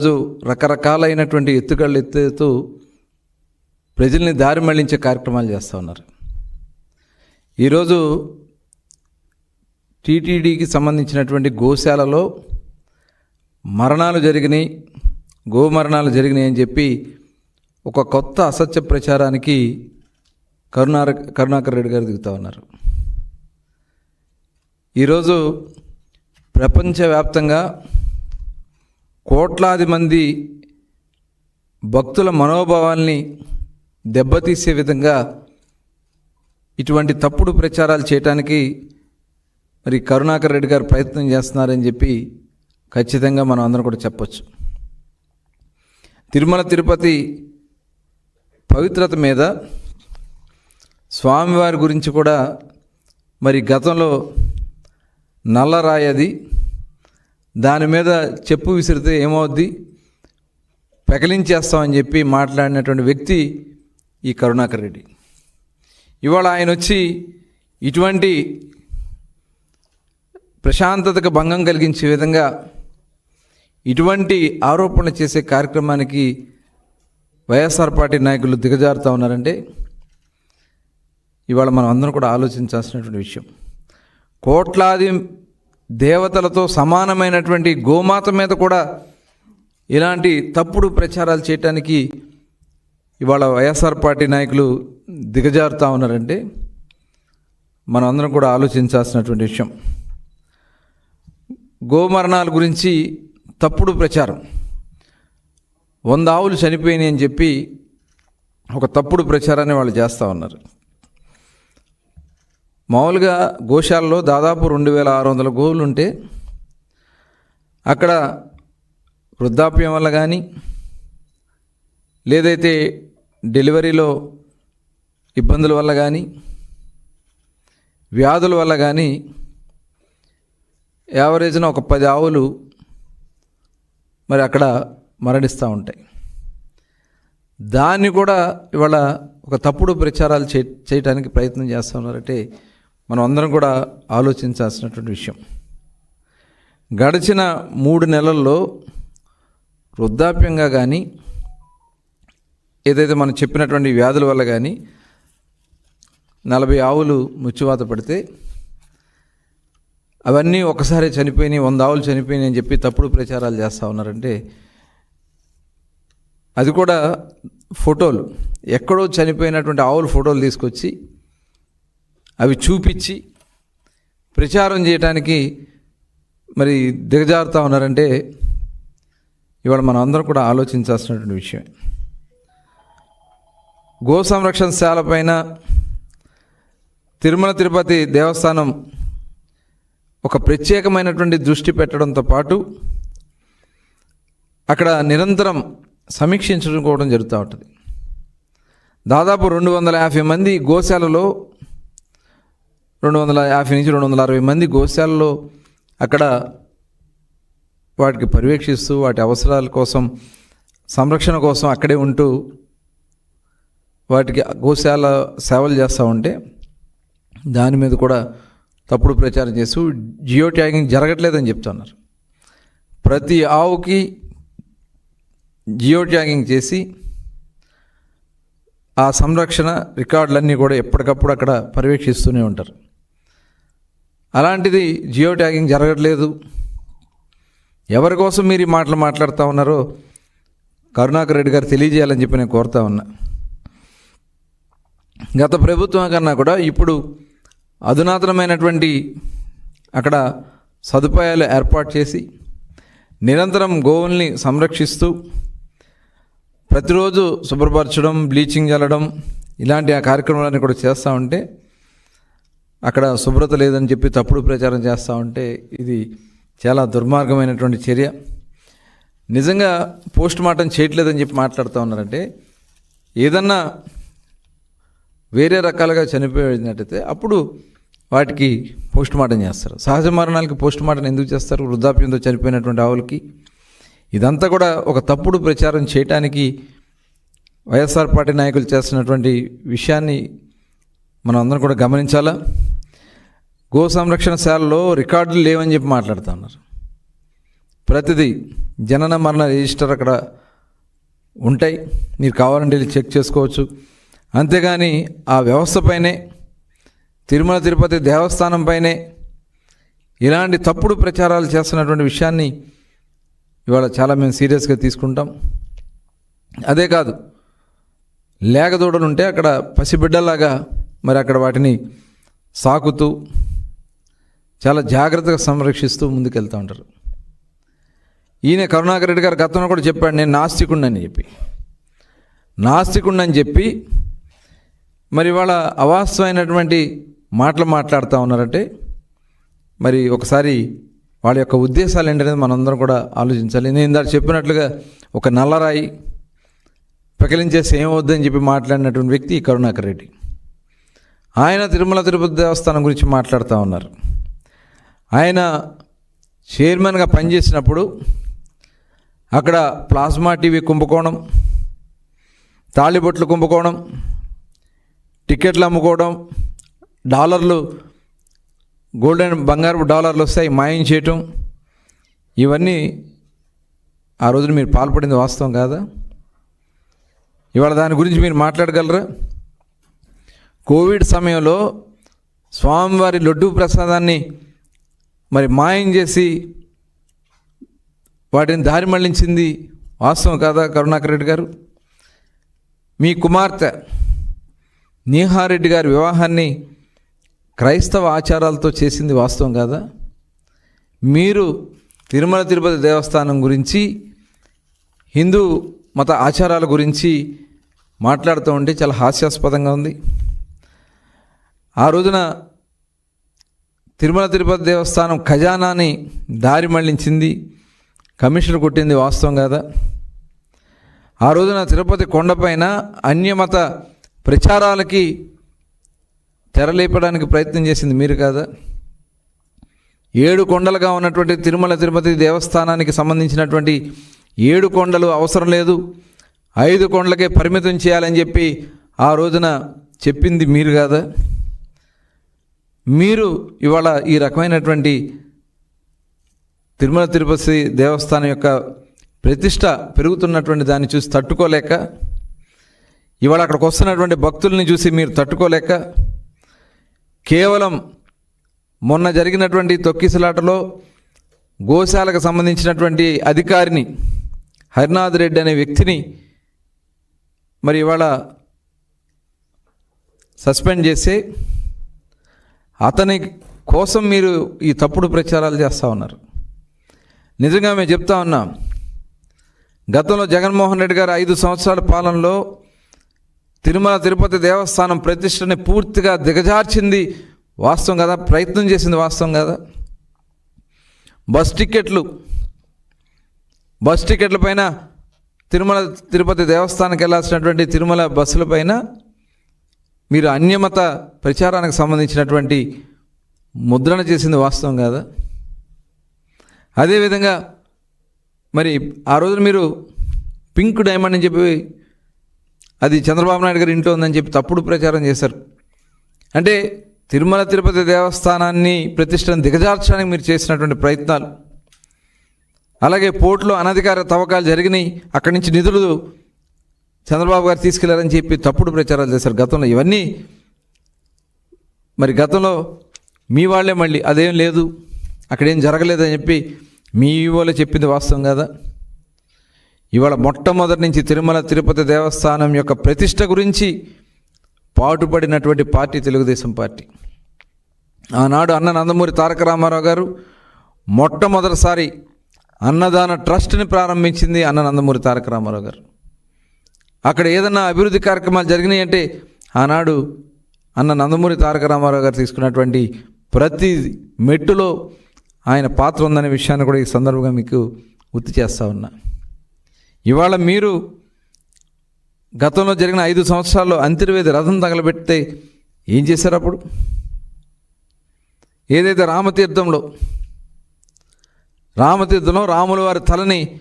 రోజు రకరకాలైనటువంటి ఎత్తుగళ్ళు ఎత్తుతూ ప్రజల్ని దారి మళ్ళించే కార్యక్రమాలు చేస్తూ ఉన్నారు. ఈరోజు టీటీడీకి సంబంధించినటువంటి గోశాలలో మరణాలు జరిగినాయి గో మరణాలు జరిగినాయి అని చెప్పి ఒక కొత్త అసత్య ప్రచారానికి కరుణార కరుణాకర్ రెడ్డి గారు దిగుతూ ఉన్నారు. ఈరోజు ప్రపంచవ్యాప్తంగా కోట్లాది మంది భక్తుల మనోభావాల్ని దెబ్బతీసే విధంగా ఇటువంటి తప్పుడు ప్రచారాలు చేయటానికి మరి కరుణాకర్ రెడ్డి గారు ప్రయత్నం చేస్తున్నారని చెప్పి ఖచ్చితంగా మనం అందరం కూడా చెప్పొచ్చు. తిరుమల తిరుపతి పవిత్రత మీద స్వామివారి గురించి కూడా మరి గతంలో నల్లరాయది దాని మీద చెప్పు విసిరితే ఏమవుద్ది? పెకలించేస్తామని చెప్పి మాట్లాడినటువంటి వ్యక్తి ఈ కరుణాకర్ రెడ్డి. ఇవాళ ఆయన వచ్చి ఇటువంటి ప్రశాంతతకు భంగం కలిగించే విధంగా ఇటువంటి ఆరోపణలు చేసే కార్యక్రమానికి వైఎస్ఆర్ పార్టీ నాయకులు దిగజారుతూ ఉన్నారంటే ఇవాళ మనం అందరం కూడా ఆలోచించాల్సినటువంటి విషయం. కోట్లాది దేవతలతో సమానమైనటువంటి గోమాత మీద కూడా ఇలాంటి తప్పుడు ప్రచారాలు చేయటానికి ఇవాళ వైఎస్ఆర్ పార్టీ నాయకులు దిగజారుతూ ఉన్నారంటే మనం అందరం కూడా ఆలోచించాల్సినటువంటి విషయం. గోమరణాల గురించి తప్పుడు ప్రచారం. వంద ఆవులు చనిపోయినాయి అని చెప్పి ఒక తప్పుడు ప్రచారాన్ని వాళ్ళు చేస్తూ ఉన్నారు. మామూలుగా గోశాలలో దాదాపు రెండు వేల ఆరు వందల గోవులు ఉంటే అక్కడ వృద్ధాప్యం వల్ల కానీ లేదైతే డెలివరీలో ఇబ్బందుల వల్ల కానీ వ్యాధుల వల్ల కానీ యావరేజ్న ఒక పది ఆవులు మరి అక్కడ మరణిస్తూ ఉంటాయి. దాన్ని కూడా ఇవాళ ఒక తప్పుడు ప్రచారాలు చే చేయటానికి ప్రయత్నం చేస్తూ ఉన్నారంటే మనం అందరం కూడా ఆలోచించాల్సినటువంటి విషయం. గడిచిన మూడు నెలల్లో వృద్ధాప్యంగా కానీ ఏదైతే మనం చెప్పినటువంటి వ్యాధుల వల్ల కానీ నలభై ఆవులు ముచ్చివాత పడితే అవన్నీ ఒకసారి చనిపోయినాయి వంద ఆవులు చనిపోయినాయి అని చెప్పి తప్పుడు ప్రచారాలు చేస్తూ ఉన్నారంటే అది కూడా ఫోటోలు. ఎక్కడో చనిపోయినటువంటి ఆవుల ఫోటోలు తీసుకొచ్చి అవి చూపించి ప్రచారం చేయడానికి మరి దిగజారుతూ ఉన్నారంటే ఇవాళ మనం అందరం కూడా ఆలోచించాల్సినటువంటి విషయం. గో సంరక్షణ శాల పైన తిరుమల తిరుపతి దేవస్థానం ఒక ప్రత్యేకమైనటువంటి దృష్టి పెట్టడంతో పాటు అక్కడ నిరంతరం సమీక్షించుకోవడం జరుగుతూ ఉంటుంది. దాదాపు రెండు వందల యాభై మంది గోశాలలో రెండు వందల యాభై నుంచి రెండు వందల అరవై మంది గోశాలలో అక్కడ వాటికి పర్యవేక్షిస్తూ వాటి అవసరాల కోసం సంరక్షణ కోసం అక్కడే ఉంటూ వాటికి గోశాల సేవలు చేస్తూ ఉంటే దాని మీద కూడా తప్పుడు ప్రచారం చేస్తూ జియో ట్యాగింగ్ జరగట్లేదని చెప్తున్నారు. ప్రతి ఆవుకి జియో ట్యాగింగ్ చేసి ఆ సంరక్షణ రికార్డులన్నీ కూడా ఎప్పటికప్పుడు అక్కడ పర్యవేక్షిస్తూనే ఉంటారు. అలాంటిది జియో ట్యాగింగ్ జరగట్లేదు. ఎవరి కోసం మీరు ఈ మాటలు మాట్లాడుతూ ఉన్నారో కరుణాకర్ రెడ్డి గారు తెలియజేయాలని చెప్పి నేను కోరుతా ఉన్నా. గత ప్రభుత్వం కన్నా కూడా ఇప్పుడు అధునాతనమైనటువంటి అక్కడ సదుపాయాలు ఏర్పాటు చేసి నిరంతరం గోవుల్ని సంరక్షిస్తూ ప్రతిరోజు శుభ్రపరచడం బ్లీచింగ్ చల్లడం ఇలాంటి ఆ కార్యక్రమాలన్నీ కూడా చేస్తూ ఉంటే అక్కడ శుభ్రత లేదని చెప్పి తప్పుడు ప్రచారం చేస్తూ ఉంటే ఇది చాలా దుర్మార్గమైనటువంటి చర్య. నిజంగా పోస్ట్ మార్టం చేయట్లేదని చెప్పి మాట్లాడుతూ ఉన్నారంటే ఏదన్నా వేరే రకాలుగా చనిపోయినట్టయితే అప్పుడు వాటికి పోస్ట్ మార్టం చేస్తారు. సహజ మరణాలకి పోస్ట్ మార్టం ఎందుకు చేస్తారు? వృద్ధాప్యంతో చనిపోయినటువంటి ఆవులకి. ఇదంతా కూడా ఒక తప్పుడు ప్రచారం చేయటానికి వైఎస్ఆర్ పార్టీ నాయకులు చేస్తున్నటువంటి విషయాన్ని మనం అందరం కూడా గమనించాలా? గో సంరక్షణ శాలలో రికార్డులు లేవని చెప్పి మాట్లాడుతూ ఉన్నారు. ప్రతిదీ జనన మరణ రిజిస్టర్ అక్కడ ఉంటాయి. మీరు కావాలంటే వెళ్ళి చెక్ చేసుకోవచ్చు. అంతేగాని ఆ వ్యవస్థపైనే తిరుమల తిరుపతి దేవస్థానం పైనే ఇలాంటి తప్పుడు ప్రచారాలు చేస్తున్నటువంటి విషయాన్ని ఇవాళ చాలా మేము సీరియస్గా తీసుకుంటాం. అదే కాదు లేగదూడలు ఉంటే అక్కడ పసిబిడ్డలాగా మరి అక్కడ వాటిని సాకుతూ చాలా జాగ్రత్తగా సంరక్షిస్తూ ముందుకెళ్తూ ఉంటారు. ఈయన కరుణాకర్ రెడ్డి గారు గతంలో కూడా చెప్పాడు నేను నాస్తికుండని చెప్పి. నాస్తికుండని చెప్పి మరి వాళ్ళ అవాస్తవమైనటువంటి మాటలు మాట్లాడుతూ ఉన్నారంటే మరి ఒకసారి వాళ్ళ యొక్క ఉద్దేశాలు ఏంటనేది మనందరం కూడా ఆలోచించాలి. నేను ఇందాక చెప్పినట్లుగా ఒక నల్లరాయి పకిలించేసి ఏమవుద్దని చెప్పి మాట్లాడినటువంటి వ్యక్తి కరుణాకర్ రెడ్డి. ఆయన తిరుమల తిరుపతి దేవస్థానం గురించి మాట్లాడుతూ ఉన్నారు. ఆయన చైర్మన్గా పనిచేసినప్పుడు అక్కడ ప్లాస్మా టీవీ కుంభకోణం తాళిబొట్లు కుంభకోణం టికెట్లు అమ్ముకోవడం డాలర్లు గోల్డెన్ బంగారు డాలర్లు వస్తాయి మాయం చేయటం ఇవన్నీ ఆ రోజున మీరు పాల్పడింది వాస్తవం కాదా? ఇవాళ దాని గురించి మీరు మాట్లాడగలరా? కోవిడ్ సమయంలో స్వామివారి లడ్డూ ప్రసాదాన్ని మరి మాయం చేసి వాటిని దారి మళ్ళించింది వాస్తవం కాదా కరుణాకర్ రెడ్డి గారు? మీ కుమార్తె నీహారెడ్డి గారి వివాహాన్ని క్రైస్తవ ఆచారాలతో చేసింది వాస్తవం కాదా? మీరు తిరుమల తిరుపతి దేవస్థానం గురించి హిందూ మత ఆచారాల గురించి మాట్లాడుతూ ఉంటే చాలా హాస్యాస్పదంగా ఉంది. ఆ రోజున తిరుమల తిరుపతి దేవస్థానం ఖజానాని దారి మళ్ళించింది కమిషన్ కొట్టింది వాస్తవం కదా? ఆ రోజున తిరుపతి కొండపైన అన్యమత ప్రచారాలకి తెరలేపడానికి ప్రయత్నం చేసింది మీరు కాదా? ఏడు కొండలుగా ఉన్నటువంటి తిరుమల తిరుపతి దేవస్థానానికి సంబంధించినటువంటి ఏడు కొండలు అవసరం లేదు ఐదు కొండలకే పరిమితం చేయాలని చెప్పి ఆ రోజున చెప్పింది మీరు కాదా? మీరు ఇవాళ ఈ రకమైనటువంటి తిరుమల తిరుపతి దేవస్థానం యొక్క ప్రతిష్ట పెరుగుతున్నటువంటి దాన్ని చూసి తట్టుకోలేక ఇవాళ అక్కడికి వస్తున్నటువంటి భక్తుల్ని చూసి మీరు తట్టుకోలేక కేవలం మొన్న జరిగినటువంటి తొక్కిసలాటలో గోశాలకు సంబంధించినటువంటి అధికారిని హరినాథ్ రెడ్డి అనే వ్యక్తిని మరి ఇవాళ సస్పెండ్ చేసి అతని కోసం మీరు ఈ తప్పుడు ప్రచారాలు చేస్తూ ఉన్నారు. నిజంగా మేము చెప్తా ఉన్నాం. గతంలో జగన్మోహన్ రెడ్డి గారు ఐదు సంవత్సరాల పాలనలో తిరుమల తిరుపతి దేవస్థానం ప్రతిష్టని పూర్తిగా దిగజార్చింది వాస్తవం కదా? ప్రయత్నం చేసింది వాస్తవం కదా? బస్ టికెట్లు బస్ టికెట్ల పైన తిరుమల తిరుపతి దేవస్థానానికి వెళ్ళాల్సినటువంటి తిరుమల బస్సుల పైన మీరు అన్యమత ప్రచారానికి సంబంధించినటువంటి ముద్రణ చేసింది వాస్తవం కాదా? అదేవిధంగా మరి ఆ రోజున మీరు పింక్ డైమండ్ అని చెప్పి అది చంద్రబాబు నాయుడు గారి ఇంట్లో ఉందని చెప్పి తప్పుడు ప్రచారం చేశారు. అంటే తిరుమల తిరుపతి దేవస్థానాన్ని ప్రతిష్టను దిగజార్చడానికి మీరు చేసినటువంటి ప్రయత్నాలు. అలాగే పోర్టులో అనధికార తవ్వకాలు జరిగినాయి. అక్కడి నుంచి నిధులు చంద్రబాబు గారు తీసుకెళ్ళారని చెప్పి తప్పుడు ప్రచారాలు చేశారు గతంలో. ఇవన్నీ మరి గతంలో మీ వాళ్ళే మళ్ళీ అదేం లేదు అక్కడేం జరగలేదని చెప్పి మీ వాళ్ళు చెప్పింది వాస్తవం కదా? ఇవాళ మొట్టమొదటి నుంచి తిరుమల తిరుపతి దేవస్థానం యొక్క ప్రతిష్ట గురించి పాటుపడినటువంటి పార్టీ తెలుగుదేశం పార్టీ. ఆనాడు అన్న నందమూరి తారక రామారావు గారు మొట్టమొదటిసారి అన్నదాన ట్రస్ట్ని ప్రారంభించింది అన్న నందమూరి తారక రామారావు గారు. అక్కడ ఏదన్నా అభివృద్ధి కార్యక్రమాలు జరిగినాయి అంటే ఆనాడు అన్న నందమూరి తారక రామారావు గారు తీసుకున్నటువంటి ప్రతి మెట్టులో ఆయన పాత్ర ఉందనే విషయాన్ని కూడా ఈ సందర్భంగా మీకు గుర్తు చేస్తా ఉన్నా. ఇవాళ మీరు గతంలో జరిగిన ఐదు సంవత్సరాల్లో అంతర్వేది రథం తగలబెడితే ఏం చేశారు అప్పుడు? ఏదైతే రామతీర్థంలో రామతీర్థంలో రాముల వారి తలని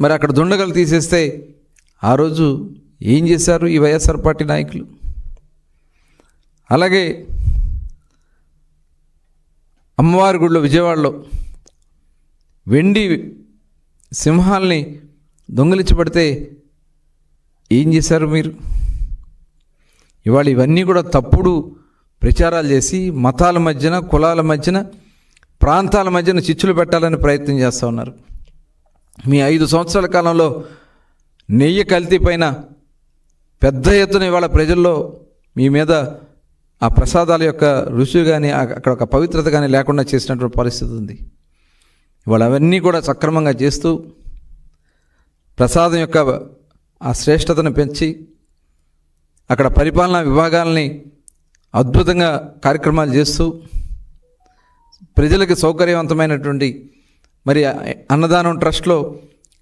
మరి అక్కడ దుండగలు తీసేస్తే ఆ రోజు ఏం చేశారు ఈ వైఎస్ఆర్ పార్టీ నాయకులు? అలాగే అమ్మవారి గుడిలో విజయవాడలో వెండి సింహాల్ని దొంగిలించబడితే ఏం చేశారు మీరు? ఇవాళ ఇవన్నీ కూడా తప్పుడు ప్రచారాలు చేసి మతాల మధ్యన కులాల మధ్యన ప్రాంతాల మధ్యన చిచ్చులు పెట్టాలని ప్రయత్నం చేస్తూ ఉన్నారు. మీ ఐదు సంవత్సరాల కాలంలో నెయ్యి కల్తీ పైన పెద్ద ఎత్తున ఇవాళ ప్రజల్లో మీ మీద ఆ ప్రసాదాల యొక్క రుచి కానీ అక్కడ ఒక పవిత్రత కానీ లేకుండా చేసినటువంటి పరిస్థితి ఉంది. ఇవాళ అవన్నీ కూడా సక్రమంగా చేస్తూ ప్రసాదం యొక్క ఆ శ్రేష్టతను పెంచి అక్కడ పరిపాలనా విభాగాల్ని అద్భుతంగా కార్యక్రమాలు చేస్తూ ప్రజలకు సౌకర్యవంతమైనటువంటి మరి అన్నదానం ట్రస్ట్లో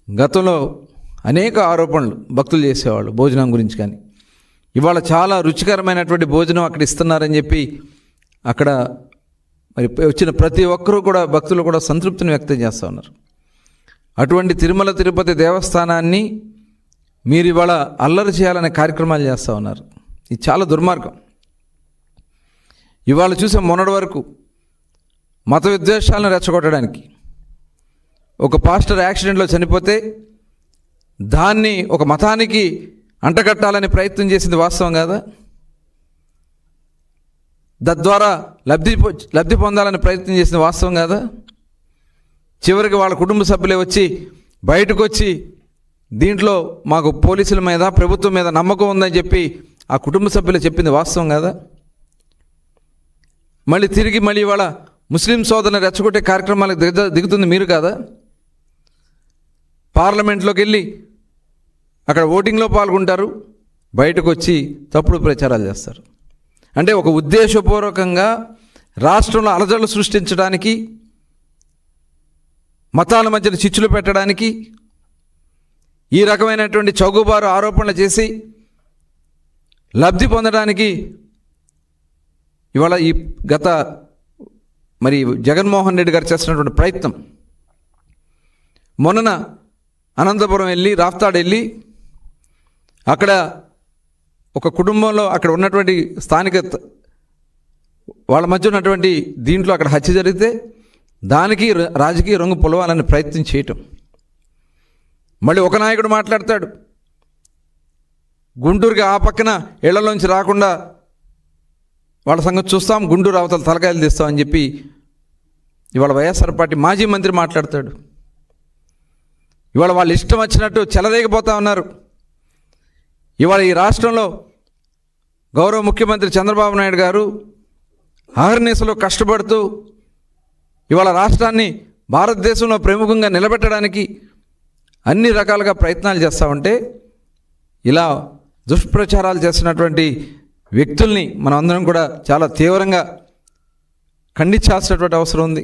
గతంలో అనేక ఆరోపణలు భక్తులు చేసేవాళ్ళు భోజనం గురించి కానీ. ఇవాళ చాలా రుచికరమైనటువంటి భోజనం అక్కడ ఇస్తున్నారని చెప్పి అక్కడ మరి వచ్చిన ప్రతి ఒక్కరూ కూడా భక్తులు కూడా సంతృప్తిని వ్యక్తం చేస్తూ ఉన్నారు. అటువంటి తిరుమల తిరుపతి దేవస్థానాన్ని మీరు ఇవాళ అల్లరి చేయాలనే కార్యక్రమాలు చేస్తూ ఉన్నారు. ఇది చాలా దుర్మార్గం. ఇవాళ చూసే మొన్నటి వరకు మత విద్వేషాలను రెచ్చగొట్టడానికి ఒక పాస్టర్ యాక్సిడెంట్లో చనిపోతే దాన్ని ఒక మతానికి అంటగట్టాలని ప్రయత్నం చేసింది వాస్తవం కాదా? తద్వారా లబ్ధి పొ- లబ్ధి పొందాలని ప్రయత్నం చేసింది వాస్తవం కాదా? చివరికి వాళ్ళ కుటుంబ సభ్యులే వచ్చి బయటకు వచ్చి దీంట్లో మాకు పోలీసుల మీద ప్రభుత్వం మీద నమ్మకం ఉందని చెప్పి ఆ కుటుంబ సభ్యులు చెప్పింది వాస్తవం కాదా? మళ్ళీ తిరిగి మళ్ళీ ఇవాళ ముస్లిం సోదరుని రెచ్చగొట్టే కార్యక్రమాలకు దిగ దిగుతుంది మీరు కాదా? పార్లమెంట్లోకి వెళ్ళి అక్కడ ఓటింగ్లో పాల్గొంటారు బయటకు వచ్చి తప్పుడు ప్రచారాలు చేస్తారు. అంటే ఒక ఉద్దేశపూర్వకంగా రాష్ట్రంలో అలజడులు సృష్టించడానికి మతాల మధ్యన చిచ్చులు పెట్టడానికి ఈ రకమైనటువంటి చౌగుబారు ఆరోపణలు చేసి లబ్ధి పొందడానికి ఇవాళ ఈ గత మరి జగన్మోహన్ రెడ్డి గారు చేస్తున్నటువంటి ప్రయత్నం. మొన్నన అనంతపురం వెళ్ళి రాఫ్తాడ్ వెళ్ళి అక్కడ ఒక కుటుంబంలో అక్కడ ఉన్నటువంటి స్థానిక వాళ్ళ మధ్య ఉన్నటువంటి దీంట్లో అక్కడ హత్య జరిగితే దానికి రాజకీయ రంగు పొలవాలని ప్రయత్నం చేయటం. మళ్ళీ ఒక నాయకుడు మాట్లాడతాడు. గుంటూరుకి ఆ పక్కన ఇళ్ళలోంచి రాకుండా వాళ్ళ సంగతి చూస్తాం గుంటూరు అవతల తలకాయలు తీస్తామని చెప్పి ఇవాళ వైఎస్ఆర్ పార్టీ మాజీ మంత్రి మాట్లాడతాడు. ఇవాళ వాళ్ళు ఇష్టం వచ్చినట్టు చెలరేగిపోతా ఉన్నారు. ఇవాళ ఈ రాష్ట్రంలో గౌరవ ముఖ్యమంత్రి చంద్రబాబు నాయుడు గారు ఆహర్నిశలో కష్టపడుతూ ఇవాళ రాష్ట్రాన్ని భారతదేశంలో ప్రముఖంగా నిలబెట్టడానికి అన్ని రకాలుగా ప్రయత్నాలు చేస్తూ ఉంటే ఇలా దుష్ప్రచారాలు చేస్తున్నటువంటి వ్యక్తుల్ని మనం అందరం కూడా చాలా తీవ్రంగా ఖండించాల్సినటువంటి అవసరం ఉంది.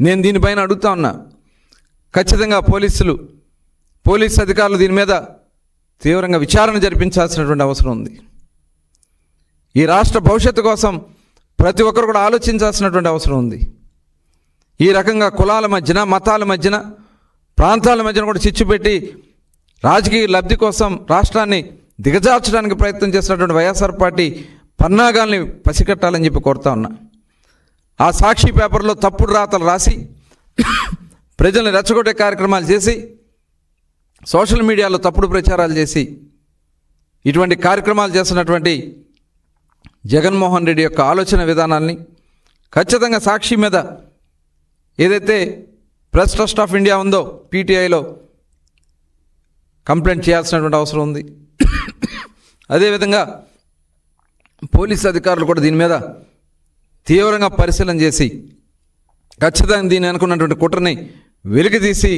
నేను దీనిపైన అడుగుతా ఉన్నా ఖచ్చితంగా పోలీసులు పోలీస్ అధికారులు దీని మీద తీవ్రంగా విచారణ జరిపించాల్సినటువంటి అవసరం ఉంది. ఈ రాష్ట్ర భవిష్యత్తు కోసం ప్రతి ఒక్కరు కూడా ఆలోచించాల్సినటువంటి అవసరం ఉంది. ఈ రకంగా కులాల మధ్యన మతాల మధ్యన ప్రాంతాల మధ్యన కూడా చిచ్చు పెట్టి రాజకీయ లబ్ధి కోసం రాష్ట్రాన్ని దిగజార్చడానికి ప్రయత్నం చేసినటువంటి వైఎస్ఆర్ పార్టీ పన్నాగాల్ని పసిగట్టాలని చెప్పి కోరుతా ఉన్నా. ఆ సాక్షి పేపర్లో తప్పుడు రాతలు రాసి ప్రజల్ని రెచ్చగొట్టే కార్యక్రమాలు చేసి సోషల్ మీడియాలో తప్పుడు ప్రచారాలు చేసి ఇటువంటి కార్యక్రమాలు చేస్తున్నటువంటి జగన్మోహన్ రెడ్డి యొక్క ఆలోచన విధానాల్ని ఖచ్చితంగా సాక్షి మీద ఏదైతే ప్రెస్ ట్రస్ట్ ఆఫ్ ఇండియా ఉందో పీటీఐలో కంప్లైంట్ చేయాల్సినటువంటి అవసరం ఉంది. అదేవిధంగా పోలీస్ అధికారులు కూడా దీని మీద తీవ్రంగా పరిశీలన చేసి ఖచ్చితంగా దీన్ని అనుకున్నటువంటి కుట్రని వెలికి తీసి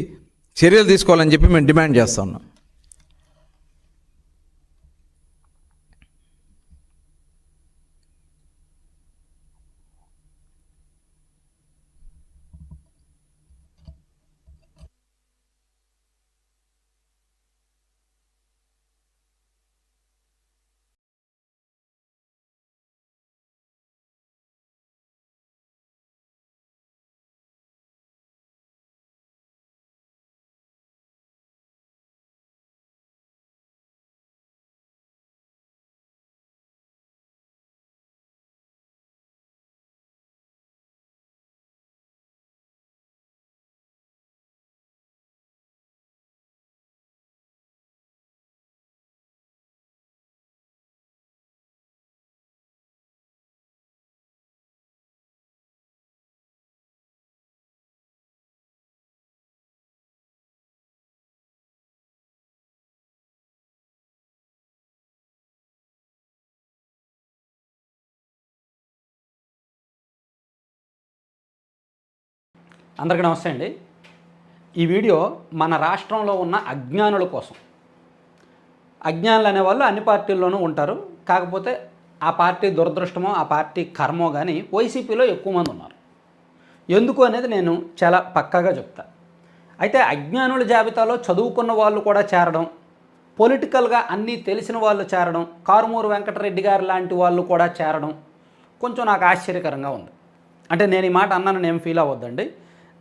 చర్యలు తీసుకోవాలని చెప్పి మేము డిమాండ్ చేస్తా అందరికీ నమస్తే అండి. ఈ వీడియో మన రాష్ట్రంలో ఉన్న అజ్ఞానుల కోసం. అజ్ఞానులు అనేవాళ్ళు అన్ని పార్టీల్లోనూ ఉంటారు. కాకపోతే ఆ పార్టీ దురదృష్టమో ఆ పార్టీ కర్మో కానీ వైసీపీలో ఎక్కువ మంది ఉన్నారు. ఎందుకు అనేది నేను చాలా పక్కాగా చెప్తా. అయితే అజ్ఞానుల జాబితాలో చదువుకున్న వాళ్ళు కూడా చేరడం పొలిటికల్గా అన్నీ తెలిసిన వాళ్ళు చేరడం కారుమూరు వెంకటరెడ్డి గారు లాంటి వాళ్ళు కూడా చేరడం కొంచెం నాకు ఆశ్చర్యకరంగా ఉంది. అంటే నేను ఈ మాట అన్నాను నేను ఫీల్ అవ్వద్దండి.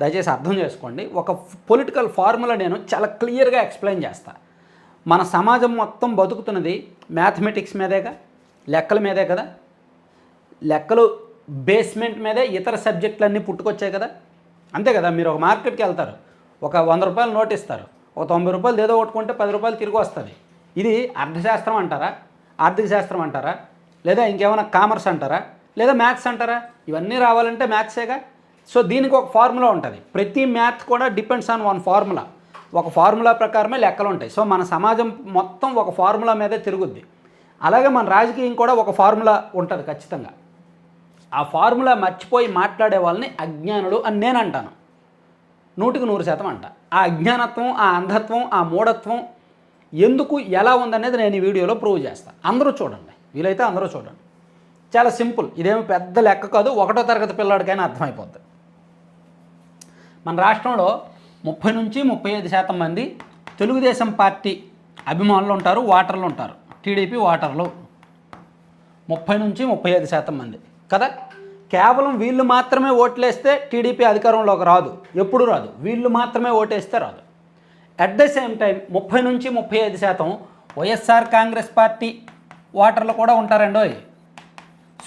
దయచేసి అర్థం చేసుకోండి. ఒక పొలిటికల్ ఫార్ములా నేను చాలా క్లియర్గా ఎక్స్ప్లెయిన్ చేస్తాను మన సమాజం మొత్తం బతుకుతున్నది మ్యాథమెటిక్స్ మీదేగా? లెక్కల మీదే కదా? లెక్కలు బేస్మెంట్ మీదే ఇతర సబ్జెక్టులన్నీ పుట్టుకొచ్చాయి కదా? అంతే కదా? మీరు ఒక మార్కెట్కి వెళ్తారు. ఒక వంద రూపాయలు నోట్ ఇస్తారు. ఒక తొంభై రూపాయలు ఏదో కొట్టుకుంటే పది రూపాయలు తిరిగి వస్తుంది. ఇది అర్థశాస్త్రం అంటారా? ఆర్థిక శాస్త్రం అంటారా? లేదా ఇంకేమైనా కామర్స్ అంటారా? లేదా మ్యాథ్స్ అంటారా? ఇవన్నీ రావాలంటే మ్యాథ్సేగా సో దీనికి ఒక ఫార్ములా ఉంటుంది. ప్రతి మ్యాథ్ కూడా డిపెండ్స్ ఆన్ వన్ ఫార్ములా. ఒక ఫార్ములా ప్రకారమే లెక్కలు ఉంటాయి. సో మన సమాజం మొత్తం ఒక ఫార్ములా మీదే తిరుగుద్ది. అలాగే మన రాజకీయం కూడా ఒక ఫార్ములా ఉంటుంది ఖచ్చితంగా. ఆ ఫార్ములా మర్చిపోయి మాట్లాడే వాళ్ళని అజ్ఞానుడు అని నేను అంటాను. నూటికి నూరు శాతం అంట. ఆ అజ్ఞానత్వం ఆ అంధత్వం ఆ మూఢత్వం ఎందుకు ఎలా ఉందనేది నేను ఈ వీడియోలో ప్రూవ్ చేస్తాను అందరూ చూడండి. వీలైతే అందరూ చూడండి. చాలా సింపుల్. ఇదేమి పెద్ద లెక్క కాదు. ఒకటో తరగతి పిల్లాడికైనా అర్థమైపోద్ది. మన రాష్ట్రంలో ముప్పై నుంచి ముప్పై ఐదు శాతం మంది తెలుగుదేశం పార్టీ అభిమానులు ఉంటారు ఓటర్లు ఉంటారు. టీడీపీ ఓటర్లు. ముప్పై నుంచి ముప్పై ఐదు శాతం మంది. కదా? కేవలం వీళ్ళు మాత్రమే ఓట్లేస్తే టీడీపీ అధికారంలోకి రాదు. ఎప్పుడు రాదు. వీళ్ళు మాత్రమే ఓటేస్తే రాదు. అట్ ద సేమ్ టైం ముప్పై నుంచి ముప్పై ఐదు శాతం వైఎస్ఆర్ కాంగ్రెస్ పార్టీ ఓటర్లు కూడా ఉంటారండి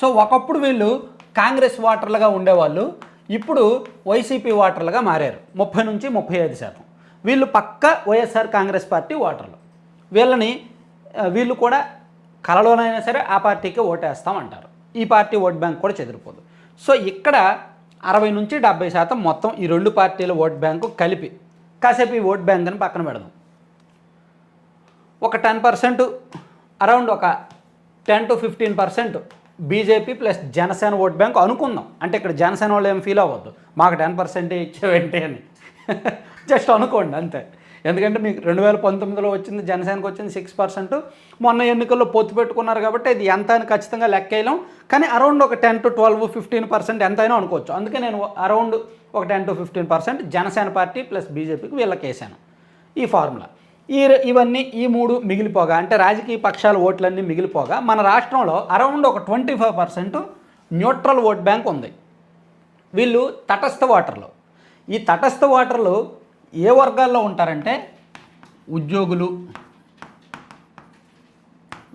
సో ఒకప్పుడు వీళ్ళు కాంగ్రెస్ ఓటర్లుగా ఉండేవాళ్ళు. ఇప్పుడు వైసీపీ ఓటర్లుగా మారారు. ముప్పై నుంచి ముప్పై ఐదు శాతం. వీళ్ళు పక్క వైఎస్ఆర్ కాంగ్రెస్ పార్టీ ఓటర్లు. వీళ్ళని వీళ్ళు కూడా కలలోనైనా సరే ఆ పార్టీకి ఓటేస్తామంటారు ఈ పార్టీ ఓట్ బ్యాంక్ కూడా చెదిరిపోదు. సో ఇక్కడ అరవై నుంచి డెబ్బై శాతం మొత్తం ఈ రెండు పార్టీల ఓట్ బ్యాంకు కలిపి కాసేపు ఈ ఓట్ బ్యాంక్ అని పక్కన పెడదాం. ఒక టెన్ పర్సెంట్ అరౌండ్ ఒక ten to fifteen percent BJP plus Janasena vote bank అనుకుందాం. అంటే ఇక్కడ జనసేన వాళ్ళు ఏం ఫీల్ అవ్వద్దు. మాకు టెన్ పర్సెంటే ఇచ్చేవేంటి అని. జస్ట్ అనుకోండి అంతే. ఎందుకంటే మీకు రెండు వేల పంతొమ్మిదిలో వచ్చింది జనసేనకు వచ్చింది సిక్స్ పర్సెంట్ మొన్న ఎన్నికల్లో పొత్తు పెట్టుకున్నారు కాబట్టి ఇది ఎంత అని ఖచ్చితంగా లెక్కేయలేం. కానీ అరౌండ్ ఒక ten to twelve fifteen percent ఎంతైనా అనుకోవచ్చు. అందుకే నేను అరౌండ్ ఒక ten to fifteen percent Janasena party plus బీజేపీకి వీళ్ళకి వేసాను ఈ ఫార్ములా. ఈ ఇవన్నీ ఈ మూడు మిగిలిపోగా అంటే రాజకీయ పక్షాల ఓట్లన్నీ మిగిలిపోగా మన రాష్ట్రంలో అరౌండ్ ఒక twenty five percent neutral vote bank ఉంది. వీళ్ళు తటస్థ ఓటర్లు. ఈ తటస్థ ఓటర్లు ఏ వర్గాల్లో ఉంటారంటే ఉద్యోగులు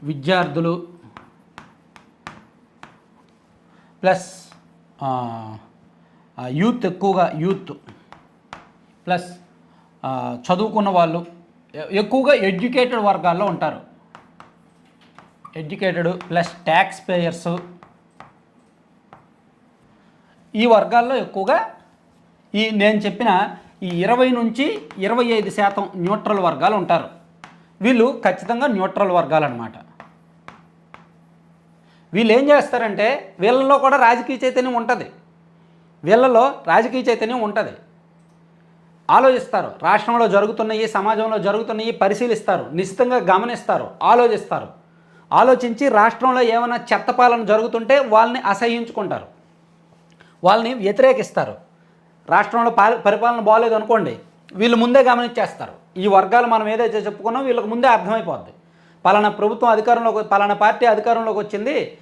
విద్యార్థులు ప్లస్ యూత్ ఎక్కువగా యూత్ ప్లస్ చదువుకున్న వాళ్ళు ఎక్కువగా ఎడ్యుకేటెడ్ వర్గాల్లో ఉంటారు. Educated plus tax payers. ఈ వర్గాల్లో ఎక్కువగా ఈ నేను చెప్పిన ఈ ఇరవై నుంచి ఇరవై ఐదు శాతం న్యూట్రల్ వర్గాలు ఉంటారు. వీళ్ళు ఖచ్చితంగా న్యూట్రల్ వర్గాలు అనమాట వీళ్ళు ఏం చేస్తారంటే వీళ్ళలో కూడా రాజకీయ చైతన్యం ఉంటుంది. వీళ్ళలో రాజకీయ చైతన్యం ఉంటుంది. ఆలోచిస్తారు. రాష్ట్రంలో జరుగుతున్నాయి సమాజంలో జరుగుతున్నాయి పరిశీలిస్తారు. నిశ్చితంగా గమనిస్తారు. ఆలోచిస్తారు. ఆలోచించి రాష్ట్రంలో ఏమైనా చెత్త పాలన జరుగుతుంటే వాళ్ళని అసహించుకుంటారు. వాళ్ళని వ్యతిరేకిస్తారు. రాష్ట్రంలో పాల- పరిపాలన బాగోలేదు అనుకోండి వీళ్ళు ముందే గమనించేస్తారు. ఈ వర్గాలు మనం ఏదైతే చెప్పుకున్నాం వీళ్ళకి ముందే అర్థమైపోద్ది. పలానా ప్రభుత్వం అధికారంలోకి పలానా పార్టీ అధికారంలోకి వచ్చింది